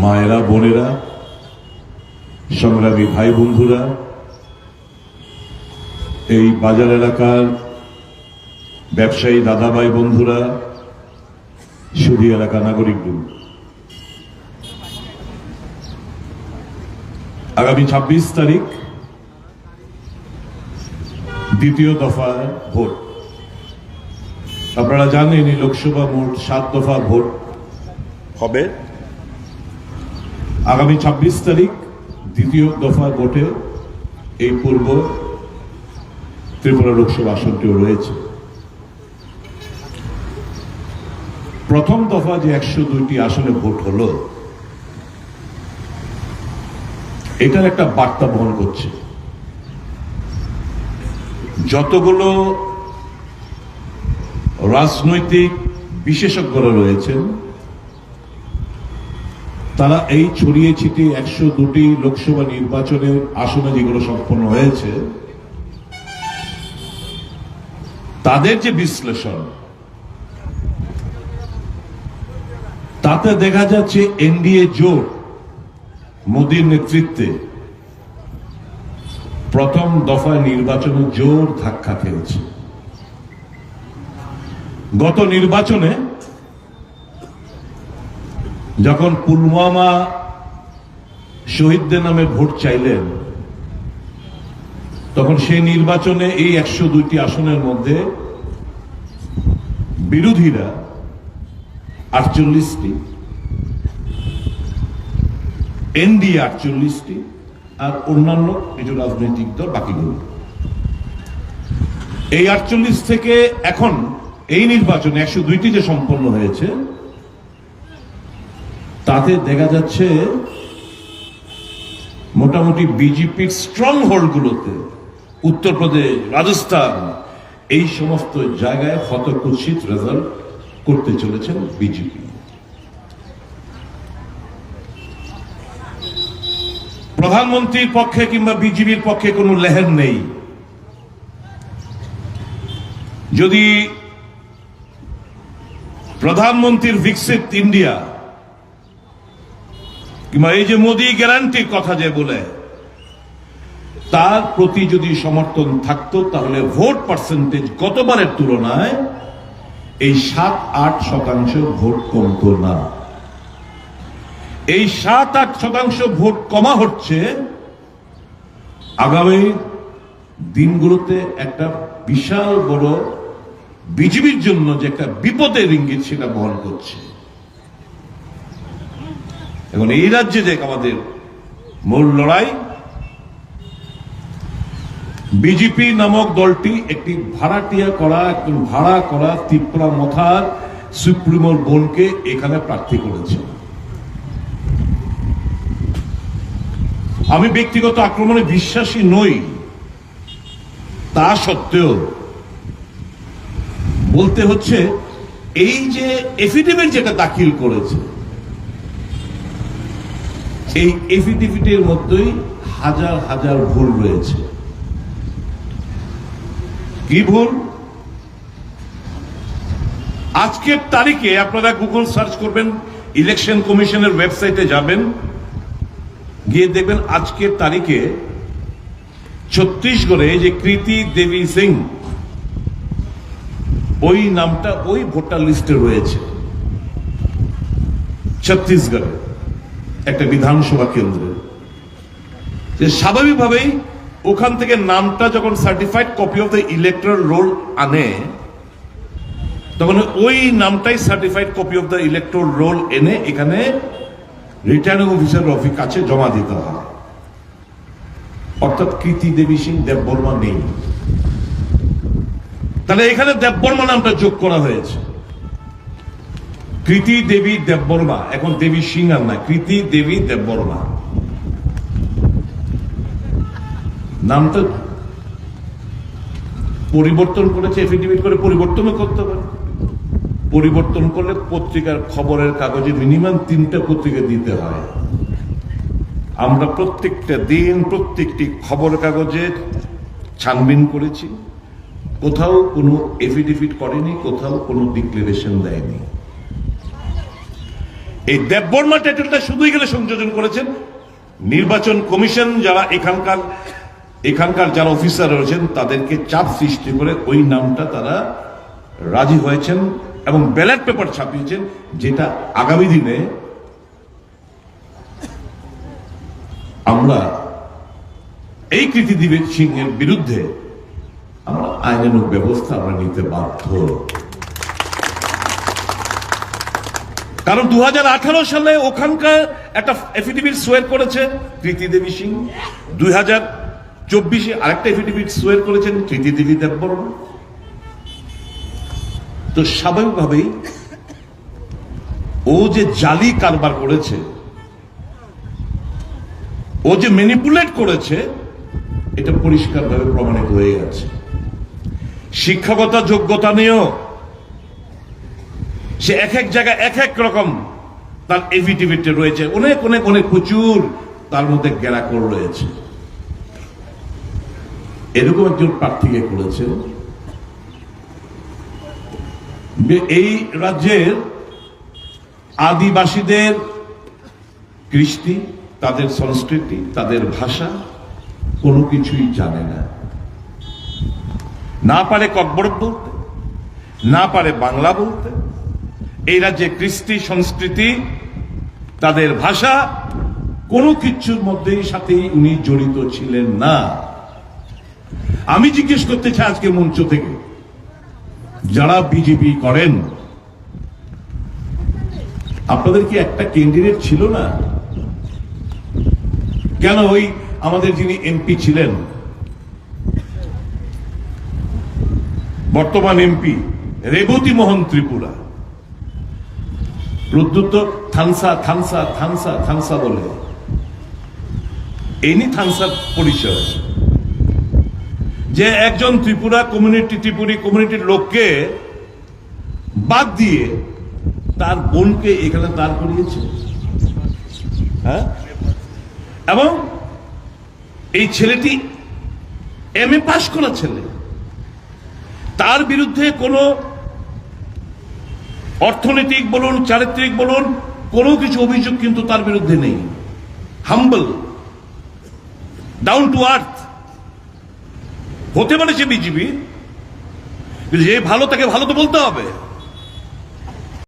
মায়েরা, বোনেরা, সংগ্রামী ভাই বন্ধুরা এই বাজার এলাকার ব্যবসায়ী দাদা ভাই বন্ধুরা সুদী এলাকা নাগরিকগুলো আগামী ছাব্বিশ তারিখ, দ্বিতীয় দফা ভোট। আপনারা জানেন এই লোকসভা মোট সাত দফা ভোট। হবে? আগামী ছাব্বিশ তারিখ দ্বিতীয় দফা ভোটে এই পূর্ব ত্রিপুরা লোকসভা আসনটিও রয়েছে। প্রথম দফা যে একশো দুইটি আসনে ভোট হলো, এটার একটা বার্তা বহন করছে। যতগুলো রাজনৈতিক বিশেষজ্ঞরা রয়েছেন তারা এই ছড়িয়ে ছিটিয়ে একশো দুটি লোকসভা নির্বাচনের আসনে যেগুলো সম্পন্ন হয়েছে, তাদের যে বিশ্লেষণ, তাতে দেখা যাচ্ছে এনডিএ জোট মোদীর নেতৃত্বে প্রথম দফায় নির্বাচনে জোর ধাক্কা খেয়েছে। গত নির্বাচনে যখন পুলওয়ামা শহীদদের নামে ভোট চাইলেন, তখন সেই নির্বাচনে এই একশো দুইটি আসনের মধ্যে বিরোধীরা আটচল্লিশটি এনডিএ আটচল্লিশটি, আর অন্যান্য কিছু রাজনৈতিক দল বাকিগুলো এই আটচল্লিশ থেকে এখন এই নির্বাচনে একশো দুইটি যে সম্পন্ন হয়েছে তাতে দেখা যাচ্ছে মোটামুটি বিজেপির স্ট্রং হোল্ডগুলোতে উত্তরপ্রদেশ রাজস্থান, এই সমস্ত জায়গায় হতকুৎসিত রেজাল্ট করতে চলেছেন বিজেপি। প্রধানমন্ত্রীর পক্ষে কিংবা বিজেপির পক্ষে কোনো লেহের নেই। যদি প্রধানমন্ত্রীর বিকশিত ইন্ডিয়া কিংবা এই যে মোদী গ্যারান্টির কথা যে বলে, তার প্রতি যদি সমর্থন থাকতো, তাহলে ভোট পার্সেন্টেজ গতবারের তুলনায় এই সাত আট শতাংশ ভোট কমতো না। এই সাত আট শতাংশ ভোট কমা হচ্ছে, আগামী দিনগুলোতে একটা বিশাল বড় বিজেপির জন্য যে একটা বিপদের ইঙ্গিত সেটা বহন করছে। এখন এই রাজ্যে যে আমাদের মূল লড়াই বিজেপি নামক দলটি একটি ভাড়াটিয়া করা একজন ভাড়া করা ত্রিপুরা মথার সুপ্রিমোর বোনকে এখানে প্রার্থী করেছে। আমি ব্যক্তিগত আক্রমণে বিশ্বাসী নই, তা সত্ত্বেও বলতে হচ্ছে, এই যে এফিডেভিট যেটা দাখিল করেছে এই এফিডেভিটের মধ্যেই হাজার হাজার ভুল রয়েছে। কি ভুল? আজকের তারিখে আপনারা গুগল সার্চ করবেন, ইলেকশন কমিশনের ওয়েবসাইটে যাবেন, গিয়ে দেখবেন আজকের তারিখে ছত্তিশগড়ে যে কৃতি দেবী সিং, ওই নামটা ওই ভোটার লিস্টে রয়েছে। ছত্তিশগড়ে। একটা বিধানসভা কেন্দ্রে। যে স্বাভাবিকভাবেই ওখান থেকে নামটা যখন certified copy of the electoral roll আনে, তখন ওই নামটাই certified copy of the electoral roll এনে এখানে রিটার্নিং অফিসার অফিস কাছে জমা দিতে হয়। অর্থাৎ কৃতি দেবী সিং দেববর্মা নেই। তাহলে এখানে দেববর্মা নামটা যোগ করা হয়েছে। কৃতি দেবী দেববর্মা, এখন দেবী সিং আর না কৃতি দেবী দেববর্মা। নামটা পরিবর্তন করেছে এফিডেভিট করে পরিবর্তনও করতে পারে। পরিবর্তন করলে পত্রিকার খবরের কাগজে মিনিমাম তিনটা পত্রিকা দিতে হয়। আমরা প্রত্যেকটা দিন প্রত্যেকটি খবর কাগজের ছানবিন করেছি। কোথাও কোনো এফিডেভিট করেনি, কোথাও কোনো ডিক্লারেশন দেয়নি। এই দেববর্মা টাইটেলটা শুধুই গেলে সংযোজন করেছেন। নির্বাচন কমিশন যারা এখানকার এখানকার যারা অফিসার রয়েছেন, তাদেরকে চাপ সৃষ্টি করে ওই নামটা তারা রাজি হয়েছেন এবং ব্যালট পেপার ছাপিয়েছেন, যেটা আগামী দিনে আমরা এই কৃতিদিবেদ সিং এর বিরুদ্ধে আমরা আইনানুগ ব্যবস্থা আমরা নিতে বাধ্য। কারণ দু সালে ওখানকার একটা এফিডেভিট সোয়ার করেছে প্রীতি দেবী সিং। দুই হাজার চব্বিশে আরেকটা এফিডেভিট সোয়ার করেছেন প্রীতি দেবী দেববর্মা তো স্বাভাবিকভাবেই ও যে জালি কারবার করেছে, ও যে ম্যানিপুলেট করেছে, এটা পরিষ্কারভাবে প্রমাণিত হয়ে গেছে। শিক্ষাগত যোগ্যতা নিয়েও সে এক এক জায়গায় এক এক রকম তার এভিটিভিটি রয়েছে। অনেক অনেক অনেক প্রচুর তার মধ্যে গেরাকর রয়েছে। এরকম একজন প্রার্থীকে করেছেন। এই রাজ্যের আদিবাসীদের কৃষ্টি, তাদের সংস্কৃতি, তাদের ভাষা কোনো কিছুই জানে না। না পারে ককবর বলতে, না পারে বাংলা বলতে এই রাজ্যে কৃষ্টি সংস্কৃতি, তাদের ভাষা, কোনো কিছুর মধ্যেই সাথেই উনি জড়িত ছিলেন না। আমি জিজ্ঞেস করতে চাই আজকে মঞ্চ থেকে, যারা বিজেপি করেন, আপনাদের কি একটা ক্যান্ডিডেট ছিল না? কেন ওই আমাদের যিনি এমপি ছিলেন, বর্তমান এমপি রেবতী মোহন ত্রিপুরা প্রদ্যুত্তর থানসা থানসা থানসা থানসা বলে। এই নি থানসার পরিচয়। যে একজন ত্রিপুরা কমিউনিটি, ত্রিপুরি কমিউনিটির লোককে বাদ দিয়ে তার বোনকে এখানে দাঁড় করিয়েছে। হ্যাঁ? এবং এই ছেলেটি এম এ পাশ করা ছেলে। তার বিরুদ্ধে কোনো অর্থনৈতিক বলুন, চারিত্রিক বলুন, কোনো কিছু অভিযোগ কিন্তু তার বিরুদ্ধে নেই। হাম্বল ডাউন টু আর্থ হতে পারে সে বিজেপি যে ভালো তাকে ভালো তো বলতে হবে।